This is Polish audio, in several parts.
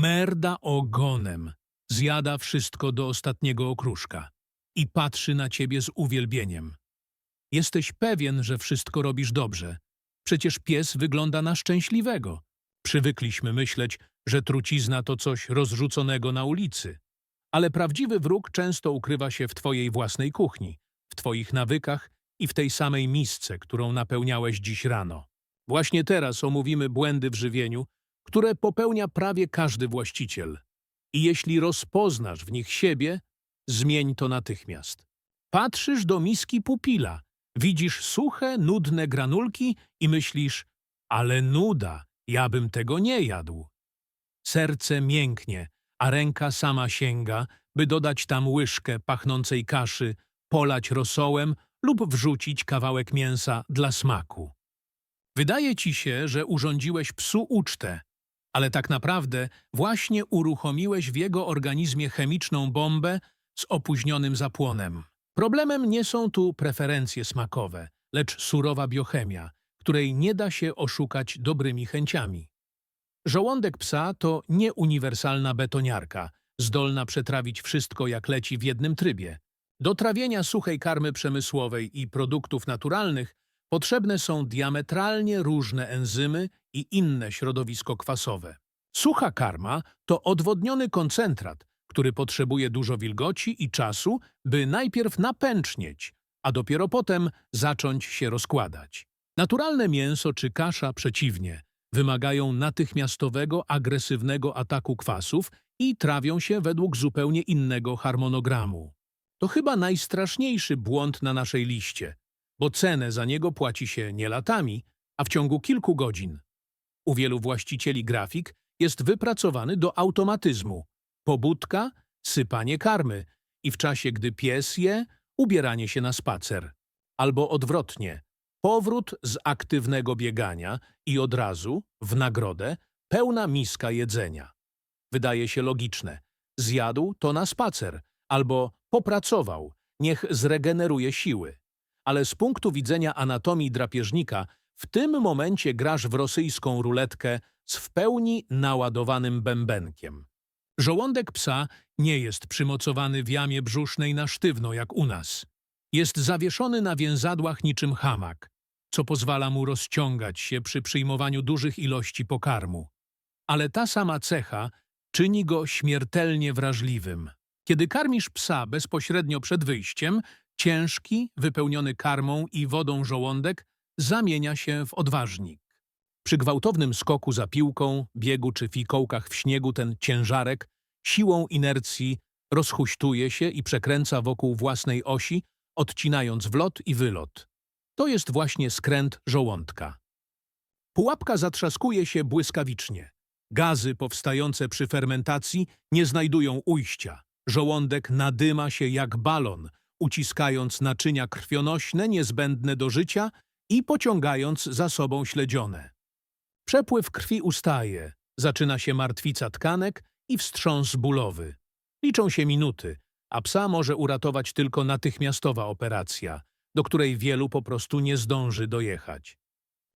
merda ogonem, zjada wszystko do ostatniego okruszka i patrzy na ciebie z uwielbieniem. Jesteś pewien, że wszystko robisz dobrze. Przecież pies wygląda na szczęśliwego. Przywykliśmy myśleć, że trucizna to coś rozrzuconego na ulicy. Ale prawdziwy wróg często ukrywa się w twojej własnej kuchni, w twoich nawykach i w tej samej misce, którą napełniałeś dziś rano. Właśnie teraz omówimy błędy w żywieniu, które popełnia prawie każdy właściciel. I jeśli rozpoznasz w nich siebie, zmień to natychmiast. Patrzysz do miski pupila, widzisz suche, nudne granulki i myślisz, ale nuda, ja bym tego nie jadł. Serce mięknie, a ręka sama sięga, by dodać tam łyżkę pachnącej kaszy, polać rosołem lub wrzucić kawałek mięsa dla smaku. Wydaje ci się, że urządziłeś psu ucztę, ale tak naprawdę właśnie uruchomiłeś w jego organizmie chemiczną bombę z opóźnionym zapłonem. Problemem nie są tu preferencje smakowe, lecz surowa biochemia, której nie da się oszukać dobrymi chęciami. Żołądek psa to nieuniwersalna betoniarka, zdolna przetrawić wszystko jak leci w jednym trybie. Do trawienia suchej karmy przemysłowej i produktów naturalnych potrzebne są diametralnie różne enzymy i inne środowisko kwasowe. Sucha karma to odwodniony koncentrat, który potrzebuje dużo wilgoci i czasu, by najpierw napęcznieć, a dopiero potem zacząć się rozkładać. Naturalne mięso czy kasza przeciwnie, wymagają natychmiastowego, agresywnego ataku kwasów i trawią się według zupełnie innego harmonogramu. To chyba najstraszniejszy błąd na naszej liście, bo cenę za niego płaci się nie latami, a w ciągu kilku godzin. U wielu właścicieli grafik jest wypracowany do automatyzmu. Pobudka, sypanie karmy i w czasie, gdy pies je, ubieranie się na spacer. Albo odwrotnie, powrót z aktywnego biegania i od razu, w nagrodę, pełna miska jedzenia. Wydaje się logiczne. Zjadł to na spacer, albo popracował, niech zregeneruje siły. Ale z punktu widzenia anatomii drapieżnika, w tym momencie grasz w rosyjską ruletkę z w pełni naładowanym bębenkiem. Żołądek psa nie jest przymocowany w jamie brzusznej na sztywno jak u nas. Jest zawieszony na więzadłach niczym hamak, co pozwala mu rozciągać się przy przyjmowaniu dużych ilości pokarmu. Ale ta sama cecha czyni go śmiertelnie wrażliwym. Kiedy karmisz psa bezpośrednio przed wyjściem, ciężki, wypełniony karmą i wodą żołądek zamienia się w odważnik. Przy gwałtownym skoku za piłką, biegu czy fikołkach w śniegu ten ciężarek siłą inercji rozhuśtuje się i przekręca wokół własnej osi, odcinając wlot i wylot. To jest właśnie skręt żołądka. Pułapka zatrzaskuje się błyskawicznie. Gazy powstające przy fermentacji nie znajdują ujścia. Żołądek nadyma się jak balon, uciskając naczynia krwionośne niezbędne do życia i pociągając za sobą śledzione. Przepływ krwi ustaje, zaczyna się martwica tkanek i wstrząs bólowy. Liczą się minuty, a psa może uratować tylko natychmiastowa operacja, do której wielu po prostu nie zdąży dojechać.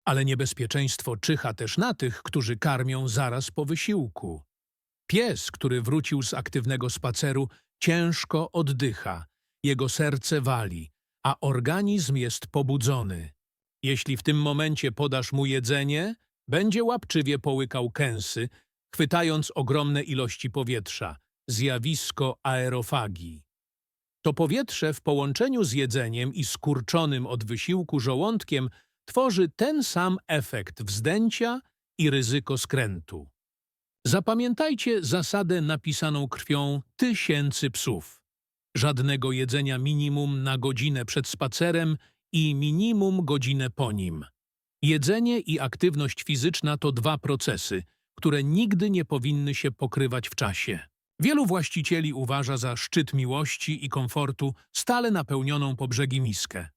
Ale niebezpieczeństwo czyha też na tych, którzy karmią zaraz po wysiłku. Pies, który wrócił z aktywnego spaceru, ciężko oddycha, jego serce wali, a organizm jest pobudzony. Jeśli w tym momencie podasz mu jedzenie, będzie łapczywie połykał kęsy, chwytając ogromne ilości powietrza, zjawisko aerofagii. To powietrze w połączeniu z jedzeniem i skurczonym od wysiłku żołądkiem tworzy ten sam efekt wzdęcia i ryzyko skrętu. Zapamiętajcie zasadę napisaną krwią tysięcy psów. Żadnego jedzenia minimum na godzinę przed spacerem i minimum godzinę po nim. Jedzenie i aktywność fizyczna to dwa procesy, które nigdy nie powinny się pokrywać w czasie. Wielu właścicieli uważa za szczyt miłości i komfortu stale napełnioną po brzegi miskę.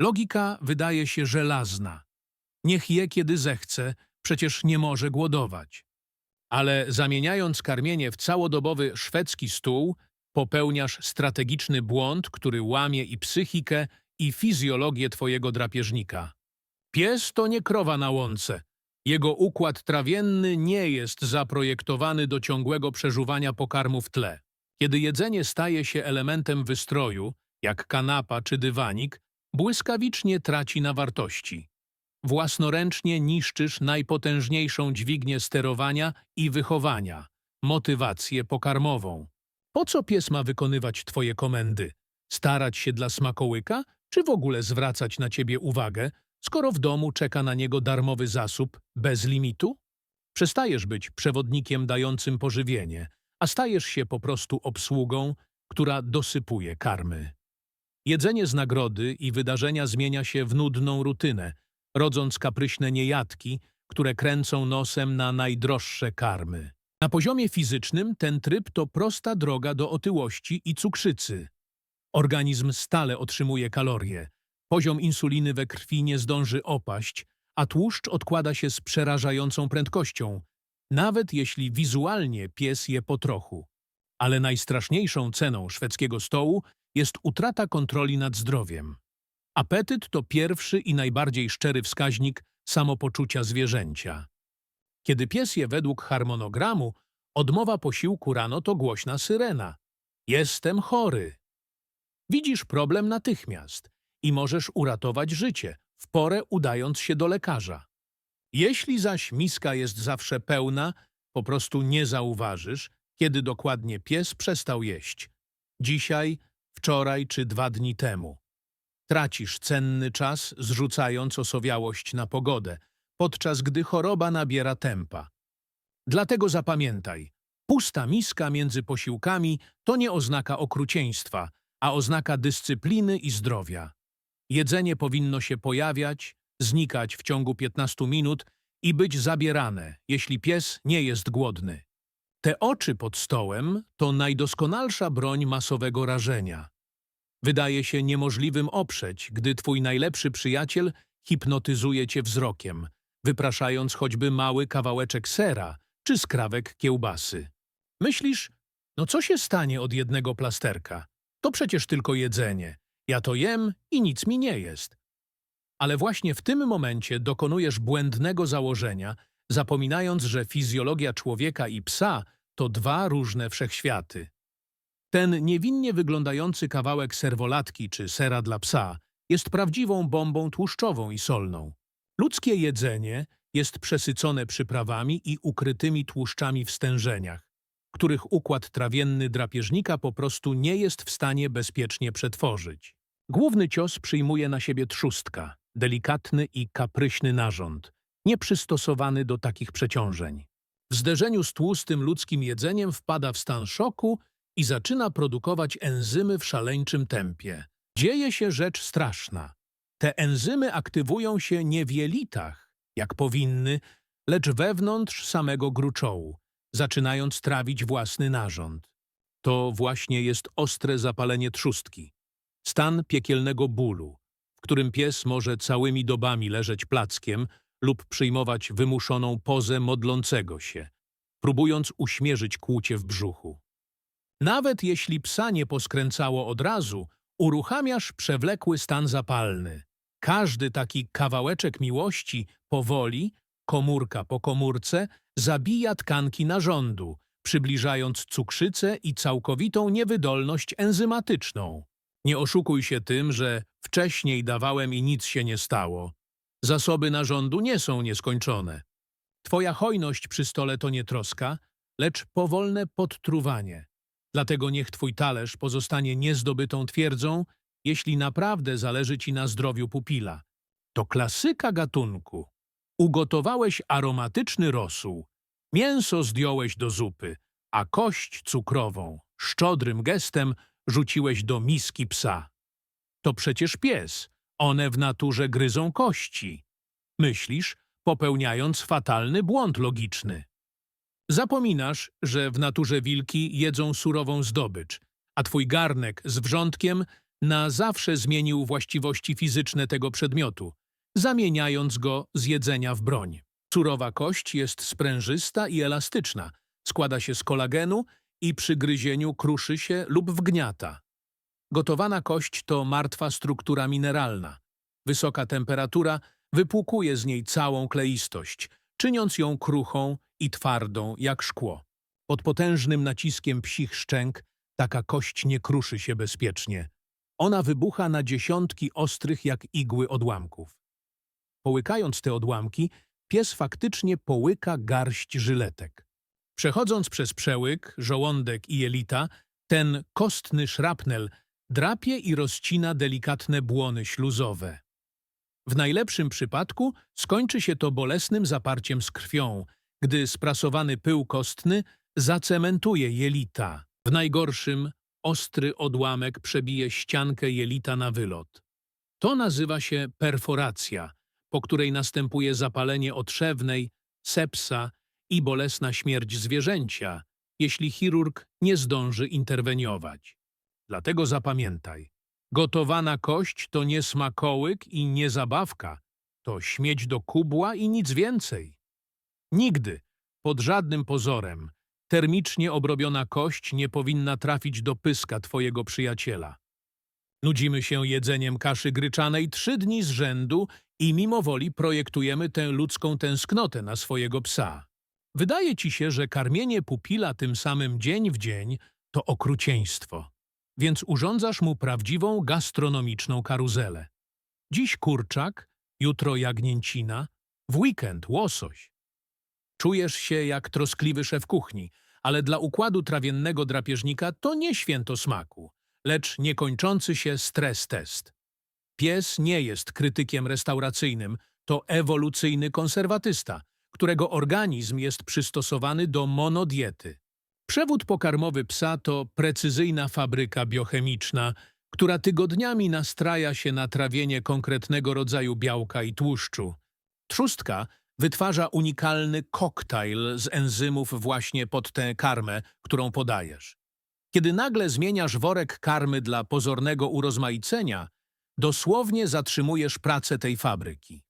Logika wydaje się żelazna. Niech je kiedy zechce, przecież nie może głodować. Ale zamieniając karmienie w całodobowy szwedzki stół, popełniasz strategiczny błąd, który łamie i psychikę, i fizjologię twojego drapieżnika. Pies to nie krowa na łące. Jego układ trawienny nie jest zaprojektowany do ciągłego przeżuwania pokarmu w tle. Kiedy jedzenie staje się elementem wystroju, jak kanapa czy dywanik, błyskawicznie traci na wartości. Własnoręcznie niszczysz najpotężniejszą dźwignię sterowania i wychowania motywację pokarmową. Po co pies ma wykonywać twoje komendy? Starać się dla smakołyka, czy w ogóle zwracać na ciebie uwagę, skoro w domu czeka na niego darmowy zasób bez limitu? Przestajesz być przewodnikiem dającym pożywienie, a stajesz się po prostu obsługą, która dosypuje karmy. Jedzenie z nagrody i wydarzenia zmienia się w nudną rutynę, rodząc kapryśne niejadki, które kręcą nosem na najdroższe karmy. Na poziomie fizycznym ten tryb to prosta droga do otyłości i cukrzycy. Organizm stale otrzymuje kalorie, poziom insuliny we krwi nie zdąży opaść, a tłuszcz odkłada się z przerażającą prędkością, nawet jeśli wizualnie pies je po trochu. Ale najstraszniejszą ceną szwedzkiego stołu jest utrata kontroli nad zdrowiem. Apetyt to pierwszy i najbardziej szczery wskaźnik samopoczucia zwierzęcia. Kiedy pies je według harmonogramu, odmowa posiłku rano to głośna syrena. Jestem chory. Widzisz problem natychmiast i możesz uratować życie, w porę udając się do lekarza. Jeśli zaś miska jest zawsze pełna, po prostu nie zauważysz, kiedy dokładnie pies przestał jeść. Dzisiaj, wczoraj czy dwa dni temu. Tracisz cenny czas, zrzucając osowiałość na pogodę, podczas gdy choroba nabiera tempa. Dlatego zapamiętaj, pusta miska między posiłkami to nie oznaka okrucieństwa, a oznaka dyscypliny i zdrowia. Jedzenie powinno się pojawiać, znikać w ciągu 15 minut i być zabierane, jeśli pies nie jest głodny. Te oczy pod stołem to najdoskonalsza broń masowego rażenia. Wydaje się niemożliwym oprzeć, gdy twój najlepszy przyjaciel hipnotyzuje cię wzrokiem, wypraszając choćby mały kawałeczek sera czy skrawek kiełbasy. Myślisz, no co się stanie od jednego plasterka? To przecież tylko jedzenie. Ja to jem i nic mi nie jest. Ale właśnie w tym momencie dokonujesz błędnego założenia, zapominając, że fizjologia człowieka i psa to dwa różne wszechświaty. Ten niewinnie wyglądający kawałek serwolatki czy sera dla psa jest prawdziwą bombą tłuszczową i solną. Ludzkie jedzenie jest przesycone przyprawami i ukrytymi tłuszczami w stężeniach, których układ trawienny drapieżnika po prostu nie jest w stanie bezpiecznie przetworzyć. Główny cios przyjmuje na siebie trzustka, delikatny i kapryśny narząd, nieprzystosowany do takich przeciążeń. W zderzeniu z tłustym ludzkim jedzeniem wpada w stan szoku i zaczyna produkować enzymy w szaleńczym tempie. Dzieje się rzecz straszna. Te enzymy aktywują się nie w jelitach, jak powinny, lecz wewnątrz samego gruczołu, zaczynając trawić własny narząd. To właśnie jest ostre zapalenie trzustki, stan piekielnego bólu, w którym pies może całymi dobami leżeć plackiem lub przyjmować wymuszoną pozę modlącego się, próbując uśmierzyć kłucie w brzuchu. Nawet jeśli psa nie poskręcało od razu, uruchamiasz przewlekły stan zapalny. Każdy taki kawałeczek miłości powoli, komórka po komórce, zabija tkanki narządu, przybliżając cukrzycę i całkowitą niewydolność enzymatyczną. Nie oszukuj się tym, że wcześniej dawałem i nic się nie stało. Zasoby narządu nie są nieskończone. Twoja hojność przy stole to nie troska, lecz powolne podtruwanie. Dlatego niech twój talerz pozostanie niezdobytą twierdzą, jeśli naprawdę zależy ci na zdrowiu pupila. To klasyka gatunku. Ugotowałeś aromatyczny rosół, mięso zdjąłeś do zupy, a kość cukrową szczodrym gestem rzuciłeś do miski psa. To przecież pies, one w naturze gryzą kości. Myślisz, popełniając fatalny błąd logiczny. Zapominasz, że w naturze wilki jedzą surową zdobycz, a twój garnek z wrzątkiem na zawsze zmienił właściwości fizyczne tego przedmiotu, zamieniając go z jedzenia w broń. Surowa kość jest sprężysta i elastyczna, składa się z kolagenu i przy gryzieniu kruszy się lub wgniata. Gotowana kość to martwa struktura mineralna. Wysoka temperatura wypłukuje z niej całą kleistość, czyniąc ją kruchą i twardą jak szkło. Pod potężnym naciskiem psich szczęk taka kość nie kruszy się bezpiecznie. Ona wybucha na dziesiątki ostrych jak igły odłamków. Połykając te odłamki, pies faktycznie połyka garść żyletek. Przechodząc przez przełyk, żołądek i jelita, ten kostny szrapnel drapie i rozcina delikatne błony śluzowe. W najlepszym przypadku skończy się to bolesnym zaparciem z krwią, gdy sprasowany pył kostny zacementuje jelita. W najgorszym ostry odłamek przebije ściankę jelita na wylot. To nazywa się perforacja, po której następuje zapalenie otrzewnej, sepsa i bolesna śmierć zwierzęcia, jeśli chirurg nie zdąży interweniować. Dlatego zapamiętaj, gotowana kość to nie smakołyk i nie zabawka, to śmieć do kubła i nic więcej. Nigdy, pod żadnym pozorem, termicznie obrobiona kość nie powinna trafić do pyska twojego przyjaciela. Nudzimy się jedzeniem kaszy gryczanej trzy dni z rzędu i mimo woli projektujemy tę ludzką tęsknotę na swojego psa. Wydaje ci się, że karmienie pupila tym samym dzień w dzień to okrucieństwo, więc urządzasz mu prawdziwą gastronomiczną karuzelę. Dziś kurczak, jutro jagnięcina, w weekend łosoś. Czujesz się jak troskliwy szef kuchni, ale dla układu trawiennego drapieżnika to nie święto smaku, lecz niekończący się stres test. Pies nie jest krytykiem restauracyjnym, to ewolucyjny konserwatysta, którego organizm jest przystosowany do monodiety. Przewód pokarmowy psa to precyzyjna fabryka biochemiczna, która tygodniami nastraja się na trawienie konkretnego rodzaju białka i tłuszczu. Trzustka wytwarza unikalny koktajl z enzymów właśnie pod tę karmę, którą podajesz. Kiedy nagle zmieniasz worek karmy dla pozornego urozmaicenia, dosłownie zatrzymujesz pracę tej fabryki.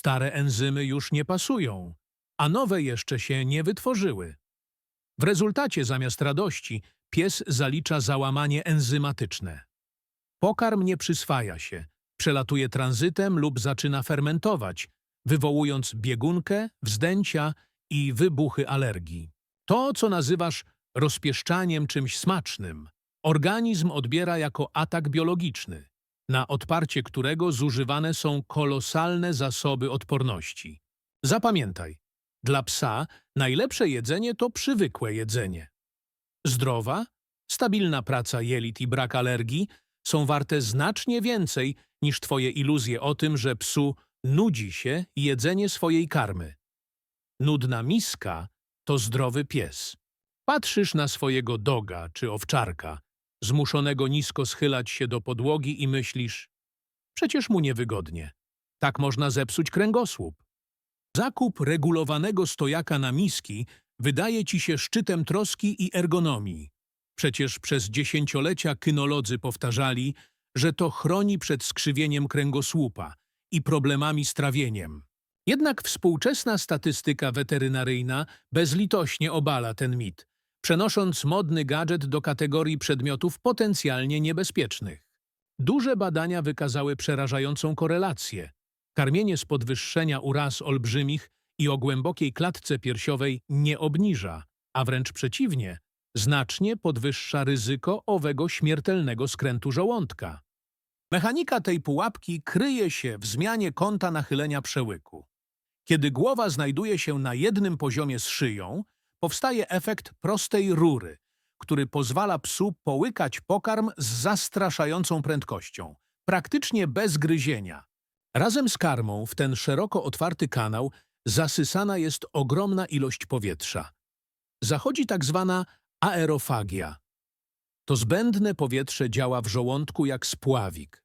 Stare enzymy już nie pasują, a nowe jeszcze się nie wytworzyły. W rezultacie zamiast radości pies zalicza załamanie enzymatyczne. Pokarm nie przyswaja się, przelatuje tranzytem lub zaczyna fermentować, wywołując biegunkę, wzdęcia i wybuchy alergii. To, co nazywasz rozpieszczaniem czymś smacznym, organizm odbiera jako atak biologiczny, na odparcie którego zużywane są kolosalne zasoby odporności. Zapamiętaj, dla psa najlepsze jedzenie to przywykłe jedzenie. Zdrowa, stabilna praca jelit i brak alergii są warte znacznie więcej niż twoje iluzje o tym, że psu nudzi się jedzenie swojej karmy. Nudna miska to zdrowy pies. Patrzysz na swojego doga czy owczarka, zmuszonego nisko schylać się do podłogi i myślisz, przecież mu niewygodnie. Tak można zepsuć kręgosłup. Zakup regulowanego stojaka na miski wydaje ci się szczytem troski i ergonomii. Przecież przez dziesięciolecia kynolodzy powtarzali, że to chroni przed skrzywieniem kręgosłupa i problemami z trawieniem. Jednak współczesna statystyka weterynaryjna bezlitośnie obala ten mit, przenosząc modny gadżet do kategorii przedmiotów potencjalnie niebezpiecznych. Duże badania wykazały przerażającą korelację. Karmienie z podwyższenia u ras olbrzymich i o głębokiej klatce piersiowej nie obniża, a wręcz przeciwnie, znacznie podwyższa ryzyko owego śmiertelnego skrętu żołądka. Mechanika tej pułapki kryje się w zmianie kąta nachylenia przełyku. Kiedy głowa znajduje się na jednym poziomie z szyją, powstaje efekt prostej rury, który pozwala psu połykać pokarm z zastraszającą prędkością, praktycznie bez gryzienia. Razem z karmą w ten szeroko otwarty kanał zasysana jest ogromna ilość powietrza. Zachodzi tak zwana aerofagia. To zbędne powietrze działa w żołądku jak spławik.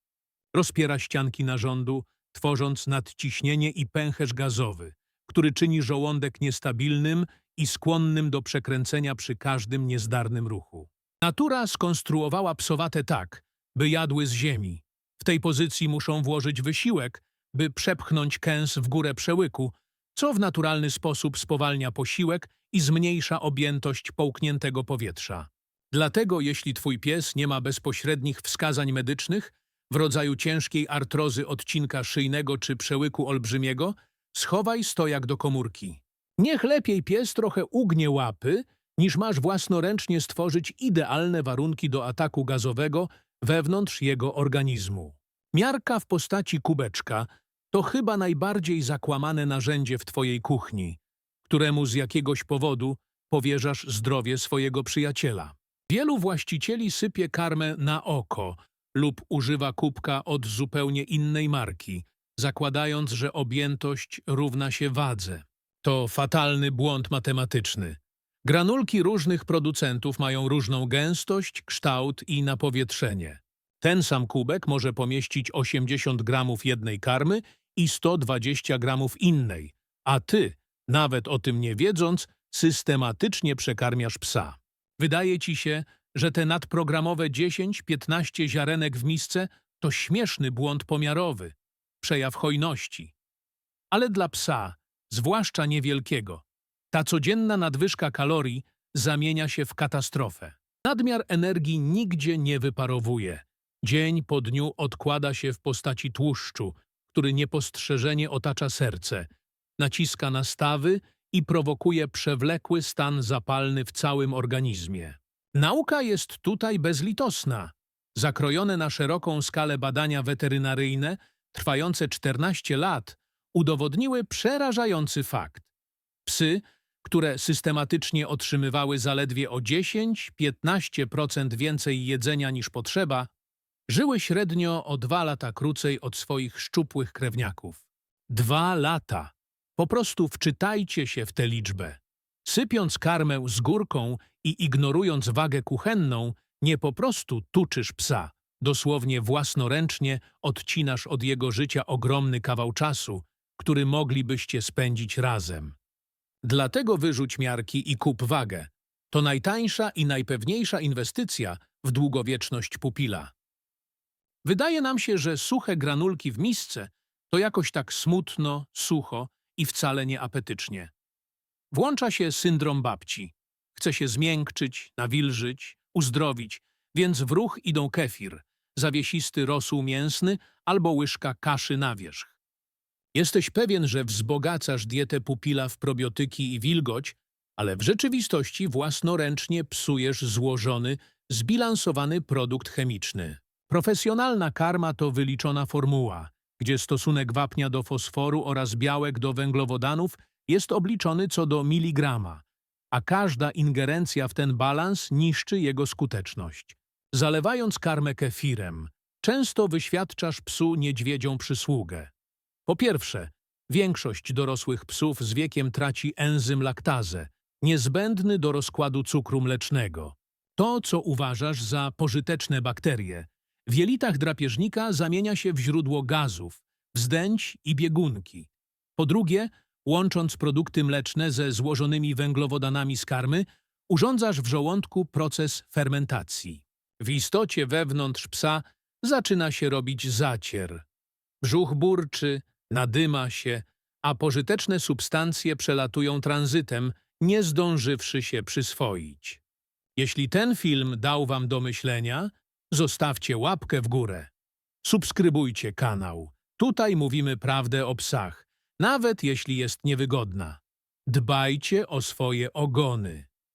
Rozpiera ścianki narządu, tworząc nadciśnienie i pęcherz gazowy, który czyni żołądek niestabilnym i skłonnym do przekręcenia przy każdym niezdarnym ruchu. Natura skonstruowała psowate tak, by jadły z ziemi. W tej pozycji muszą włożyć wysiłek, by przepchnąć kęs w górę przełyku, co w naturalny sposób spowalnia posiłek i zmniejsza objętość połkniętego powietrza. Dlatego jeśli twój pies nie ma bezpośrednich wskazań medycznych w rodzaju ciężkiej artrozy odcinka szyjnego czy przełyku olbrzymiego, schowaj stojak do komórki. Niech lepiej pies trochę ugnie łapy, niż masz własnoręcznie stworzyć idealne warunki do ataku gazowego wewnątrz jego organizmu. Miarka w postaci kubeczka to chyba najbardziej zakłamane narzędzie w twojej kuchni, któremu z jakiegoś powodu powierzasz zdrowie swojego przyjaciela. Wielu właścicieli sypie karmę na oko lub używa kubka od zupełnie innej marki, zakładając, że objętość równa się wadze. To fatalny błąd matematyczny. Granulki różnych producentów mają różną gęstość, kształt i napowietrzenie. Ten sam kubek może pomieścić 80 gramów jednej karmy i 120 gramów innej, a ty, nawet o tym nie wiedząc, systematycznie przekarmiasz psa. Wydaje ci się, że te nadprogramowe 10-15 ziarenek w misce to śmieszny błąd pomiarowy, przejaw hojności. Ale dla psa, zwłaszcza niewielkiego, ta codzienna nadwyżka kalorii zamienia się w katastrofę. Nadmiar energii nigdzie nie wyparowuje. Dzień po dniu odkłada się w postaci tłuszczu, który niepostrzeżenie otacza serce, naciska na stawy i prowokuje przewlekły stan zapalny w całym organizmie. Nauka jest tutaj bezlitosna. Zakrojone na szeroką skalę badania weterynaryjne, trwające 14 lat, udowodniły przerażający fakt. Psy, które systematycznie otrzymywały zaledwie o 10-15% więcej jedzenia niż potrzeba, żyły średnio o dwa lata krócej od swoich szczupłych krewniaków. Dwa lata! Po prostu wczytajcie się w tę liczbę. Sypiąc karmę z górką i ignorując wagę kuchenną, nie po prostu tuczysz psa, dosłownie własnoręcznie odcinasz od jego życia ogromny kawał czasu, który moglibyście spędzić razem. Dlatego wyrzuć miarki i kup wagę. To najtańsza i najpewniejsza inwestycja w długowieczność pupila. Wydaje nam się, że suche granulki w misce to jakoś tak smutno, sucho i wcale nie apetycznie. Włącza się syndrom babci. Chce się zmiękczyć, nawilżyć, uzdrowić, więc w ruch idą kefir, zawiesisty rosół mięsny albo łyżka kaszy na wierzch. Jesteś pewien, że wzbogacasz dietę pupila w probiotyki i wilgoć, ale w rzeczywistości własnoręcznie psujesz złożony, zbilansowany produkt chemiczny. Profesjonalna karma to wyliczona formuła, gdzie stosunek wapnia do fosforu oraz białek do węglowodanów jest obliczony co do miligrama, a każda ingerencja w ten balans niszczy jego skuteczność. Zalewając karmę kefirem, często wyświadczasz psu niedźwiedzią przysługę. Po pierwsze, większość dorosłych psów z wiekiem traci enzym laktazę, niezbędny do rozkładu cukru mlecznego. To, co uważasz za pożyteczne bakterie, w jelitach drapieżnika zamienia się w źródło gazów, wzdęć i biegunki. Po drugie, łącząc produkty mleczne ze złożonymi węglowodanami z karmy, urządzasz w żołądku proces fermentacji. W istocie wewnątrz psa zaczyna się robić zacier. Brzuch burczy, nadyma się, a pożyteczne substancje przelatują tranzytem, nie zdążywszy się przyswoić. Jeśli ten film dał wam do myślenia, zostawcie łapkę w górę. Subskrybujcie kanał. Tutaj mówimy prawdę o psach, nawet jeśli jest niewygodna. Dbajcie o swoje ogony.